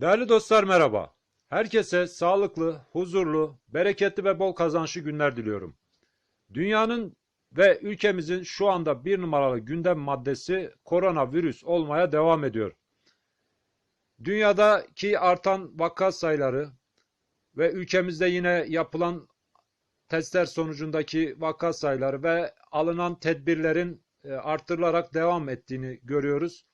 Değerli dostlar merhaba. Herkese sağlıklı, huzurlu, bereketli ve bol kazançlı günler diliyorum. Dünyanın ve ülkemizin şu anda bir numaralı gündem maddesi koronavirüs olmaya devam ediyor. Dünyadaki artan vaka sayıları ve ülkemizde yine yapılan testler sonucundaki vaka sayıları ve alınan tedbirlerin e, artırılarak devam ettiğini görüyoruz.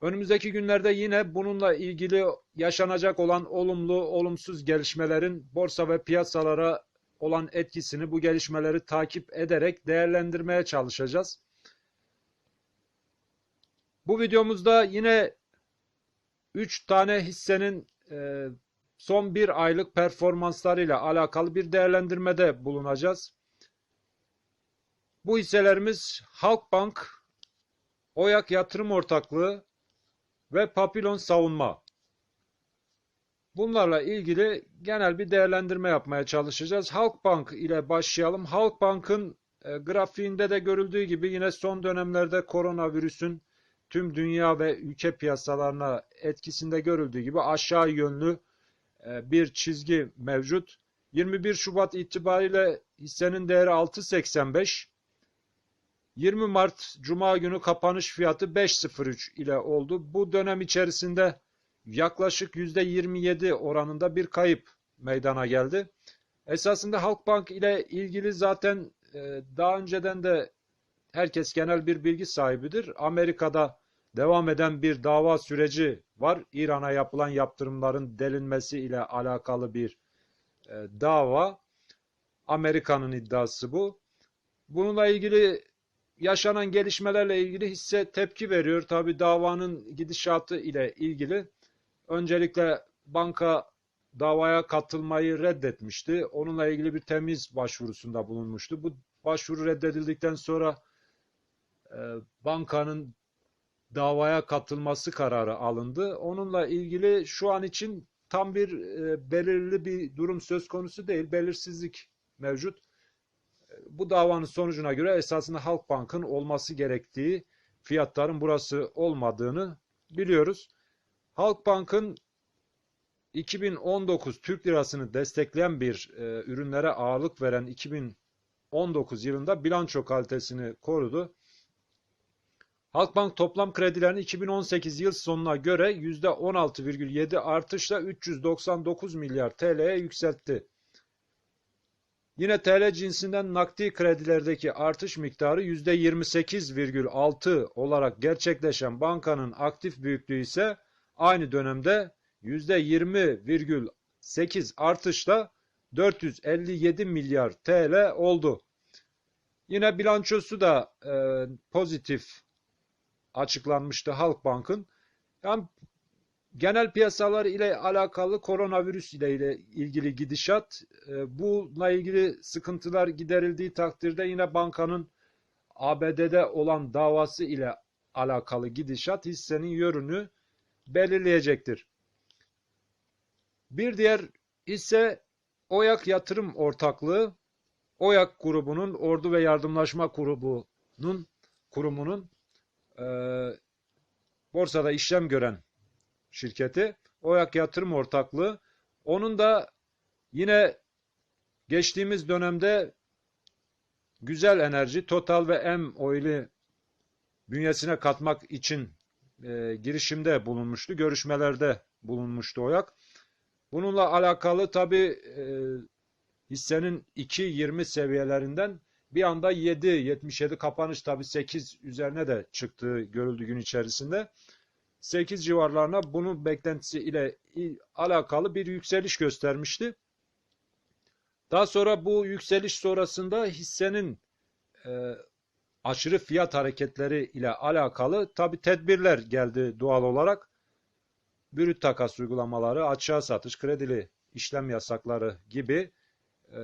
Önümüzdeki günlerde yine bununla ilgili yaşanacak olan olumlu, olumsuz gelişmelerin borsa ve piyasalara olan etkisini bu gelişmeleri takip ederek değerlendirmeye çalışacağız. Bu videomuzda yine 3 tane hissenin e, son bir aylık performanslarıyla alakalı bir değerlendirmede bulunacağız. Bu hisselerimiz Halkbank, Oyak Yatırım Ortaklığı ve Papillon Savunma. Bunlarla ilgili genel bir değerlendirme yapmaya çalışacağız. Halkbank ile başlayalım. Halkbank'ın e, grafiğinde de görüldüğü gibi yine son dönemlerde koronavirüsün tüm dünya ve ülke piyasalarına etkisinde görüldüğü gibi aşağı yönlü e, bir çizgi mevcut. 21 Şubat itibariyle hissenin değeri 6.85. 20 Mart Cuma günü kapanış fiyatı 5.03 ile oldu. Bu dönem içerisinde yaklaşık %27 oranında bir kayıp meydana geldi. Esasında Halkbank ile ilgili zaten e, daha önceden de herkes genel bir bilgi sahibidir. Amerika'da devam eden bir dava süreci var. İran'a yapılan yaptırımların delinmesi ile alakalı bir e, dava. Amerika'nın iddiası bu. Bununla ilgili yaşanan gelişmelerle ilgili hisse tepki veriyor. Tabi davanın gidişatı ile ilgili öncelikle banka davaya katılmayı reddetmişti. Onunla ilgili bir temiz başvurusunda bulunmuştu. Bu başvuru reddedildikten sonra e, bankanın davaya katılması kararı alındı. Onunla ilgili şu an için tam bir e, belirli bir durum söz konusu değil. Belirsizlik mevcut. Bu davanın sonucuna göre esasında Halkbank'ın olması gerektiği fiyatların burası olmadığını biliyoruz. Halkbank'ın 2019 Türk lirasını destekleyen bir e, ürünlere ağırlık veren 2019 yılında bilanço kalitesini korudu. Halkbank toplam kredilerini 2018 yıl sonuna göre %16,7 artışla 399 milyar TL'ye yükseltti. Yine TL cinsinden nakdi kredilerdeki artış miktarı %28,6 olarak gerçekleşen bankanın aktif büyüklüğü ise aynı dönemde %20,8 artışla 457 milyar TL oldu. Yine bilançosu da e, pozitif açıklanmıştı Halkbank'ın. Yani genel piyasalar ile alakalı koronavirüs ile, ilgili gidişat, e, bununla ilgili sıkıntılar giderildiği takdirde yine bankanın ABD'de olan davası ile alakalı gidişat hissenin yönünü belirleyecektir. Bir diğer hisse Oyak Yatırım Ortaklığı, Oyak grubunun Ordu ve Yardımlaşma grubunun kurumunun e, borsada işlem gören şirketi. Oyak Yatırım Ortaklığı. Onun da yine geçtiğimiz dönemde güzel enerji Total ve M Oil'i bünyesine katmak için e, girişimde bulunmuştu. Görüşmelerde bulunmuştu Oyak. Bununla alakalı tabi e, hissenin 2.20 seviyelerinden bir anda 7.77 kapanış tabi 8 üzerine de çıktığı görüldü gün içerisinde. 8 civarlarına bunun beklentisi ile alakalı bir yükseliş göstermişti. Daha sonra bu yükseliş sonrasında hissenin e, aşırı fiyat hareketleri ile alakalı tabi tedbirler geldi doğal olarak. Bürüt takas uygulamaları, açığa satış, kredili işlem yasakları gibi e,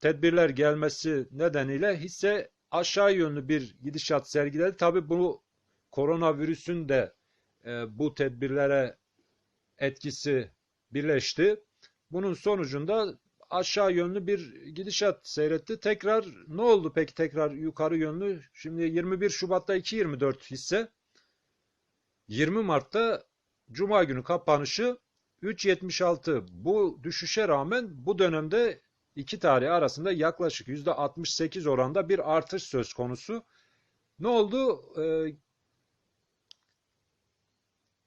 tedbirler gelmesi nedeniyle hisse aşağı yönlü bir gidişat sergiledi. Tabi bu koronavirüsün de e, bu tedbirlere etkisi birleşti. Bunun sonucunda aşağı yönlü bir gidişat seyretti. Tekrar ne oldu peki tekrar yukarı yönlü? Şimdi 21 Şubat'ta 2.24 hisse. 20 Mart'ta Cuma günü kapanışı 3.76. Bu düşüşe rağmen bu dönemde iki tarih arasında yaklaşık %68 oranda bir artış söz konusu. Ne oldu? Ee,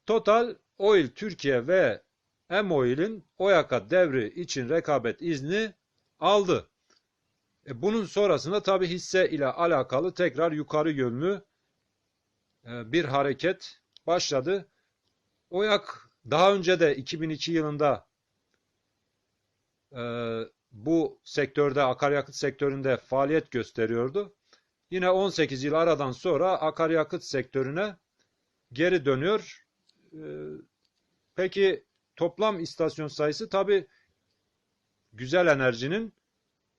Total Oil Türkiye ve M-Oil'in OYAK'a devri için rekabet izni aldı. E bunun sonrasında tabi hisse ile alakalı tekrar yukarı yönlü e, bir hareket başladı. OYAK daha önce de 2002 yılında e, bu sektörde akaryakıt sektöründe faaliyet gösteriyordu. Yine 18 yıl aradan sonra akaryakıt sektörüne geri dönüyor. E, peki toplam istasyon sayısı tabi güzel enerjinin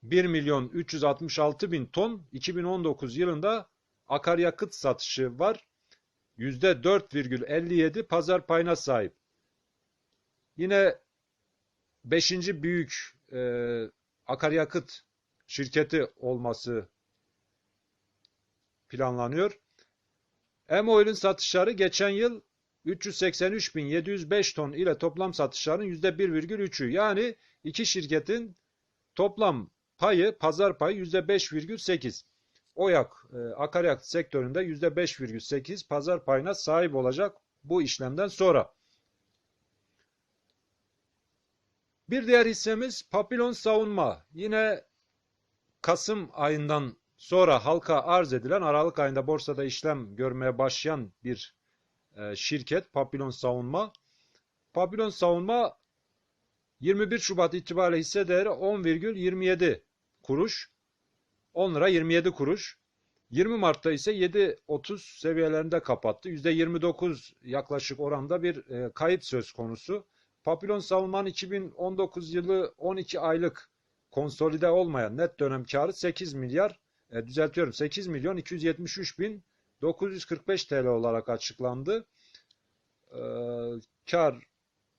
1 milyon 366 bin ton 2019 yılında akaryakıt satışı var. %4,57 pazar payına sahip. Yine 5. büyük e, akaryakıt şirketi olması planlanıyor. M-Oil'in satışları geçen yıl 383.705 ton ile toplam satışların %1,3'ü yani iki şirketin toplam payı pazar payı %5,8. OYAK e, akaryakıt sektöründe %5,8 pazar payına sahip olacak bu işlemden sonra. Bir diğer hissemiz Papillon Savunma. Yine Kasım ayından sonra halka arz edilen Aralık ayında borsada işlem görmeye başlayan bir e, şirket Papillon Savunma. Papillon Savunma 21 Şubat itibariyle hisse değeri 10,27 kuruş. 10 lira 27 kuruş. 20 Mart'ta ise 7.30 seviyelerinde kapattı. %29 yaklaşık oranda bir e, kayıp söz konusu. Papillon Savunma'nın 2019 yılı 12 aylık konsolide olmayan net dönem karı 8 milyar e, düzeltiyorum 8 milyon 273 bin 945 TL olarak açıklandı. E, kar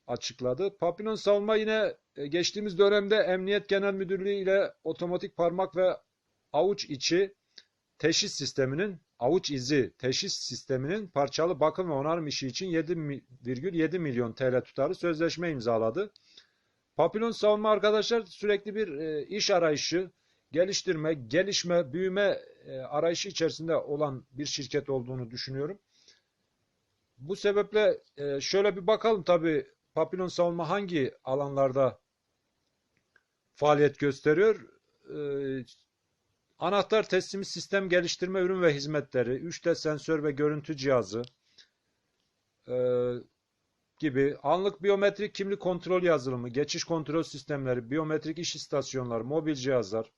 açıkladı. Papillon Savunma yine e, geçtiğimiz dönemde Emniyet Genel Müdürlüğü ile otomatik parmak ve avuç içi teşhis sisteminin avuç izi teşhis sisteminin parçalı bakım ve onarım işi için 7,7 milyon TL tutarı sözleşme imzaladı. Papillon savunma arkadaşlar sürekli bir e, iş arayışı, geliştirme, gelişme, büyüme e, arayışı içerisinde olan bir şirket olduğunu düşünüyorum. Bu sebeple e, şöyle bir bakalım tabi Papillon savunma hangi alanlarda faaliyet gösteriyor? E, Anahtar teslimi sistem geliştirme ürün ve hizmetleri, 3D sensör ve görüntü cihazı gibi anlık biyometrik kimlik kontrol yazılımı, geçiş kontrol sistemleri, biyometrik iş istasyonları, mobil cihazlar,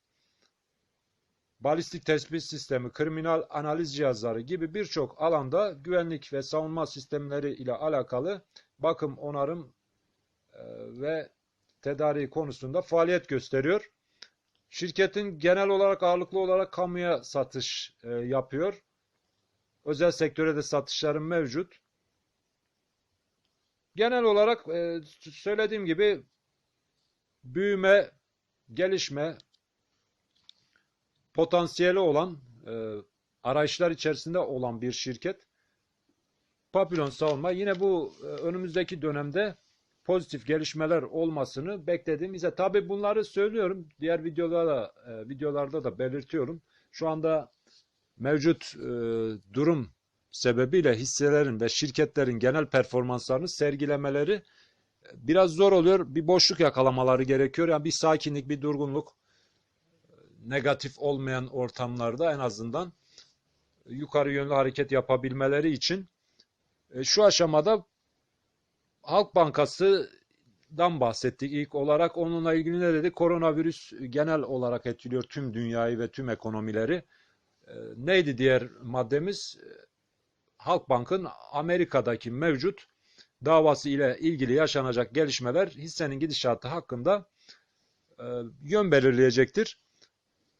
balistik tespit sistemi, kriminal analiz cihazları gibi birçok alanda güvenlik ve savunma sistemleri ile alakalı bakım, onarım e, ve tedariği konusunda faaliyet gösteriyor. Şirketin genel olarak ağırlıklı olarak kamuya satış e, yapıyor. Özel sektöre de satışların mevcut. Genel olarak e, söylediğim gibi büyüme, gelişme potansiyeli olan e, arayışlar içerisinde olan bir şirket. Papillon Savunma yine bu e, önümüzdeki dönemde pozitif gelişmeler olmasını beklediğimize tabi bunları söylüyorum. Diğer videolarda e, videolarda da belirtiyorum. Şu anda mevcut e, durum sebebiyle hisselerin ve şirketlerin genel performanslarını sergilemeleri biraz zor oluyor. Bir boşluk yakalamaları gerekiyor. Yani bir sakinlik, bir durgunluk negatif olmayan ortamlarda en azından yukarı yönlü hareket yapabilmeleri için e, şu aşamada Halk Bankası'dan bahsettik ilk olarak. Onunla ilgili ne dedi? Koronavirüs genel olarak etkiliyor tüm dünyayı ve tüm ekonomileri. Ee, neydi diğer maddemiz? Halkbank'ın Amerika'daki mevcut davası ile ilgili yaşanacak gelişmeler hissenin gidişatı hakkında e, yön belirleyecektir.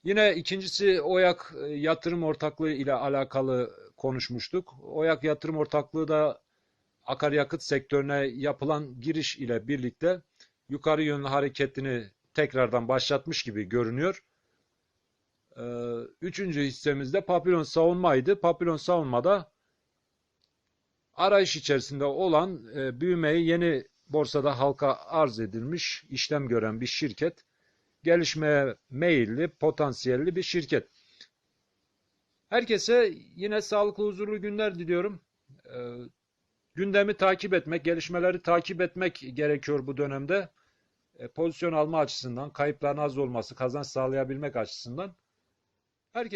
Yine ikincisi OYAK e, yatırım ortaklığı ile alakalı konuşmuştuk. OYAK yatırım ortaklığı da akaryakıt sektörüne yapılan giriş ile birlikte yukarı yönlü hareketini tekrardan başlatmış gibi görünüyor. Ee, üçüncü hissemizde Papillon savunmaydı. Papillon savunmada arayış içerisinde olan e, büyümeyi yeni borsada halka arz edilmiş, işlem gören bir şirket. Gelişmeye meyilli, potansiyelli bir şirket. Herkese yine sağlıklı, huzurlu günler diliyorum. Ee, gündemi takip etmek, gelişmeleri takip etmek gerekiyor bu dönemde. E, pozisyon alma açısından, kayıpların az olması, kazanç sağlayabilmek açısından. Herkese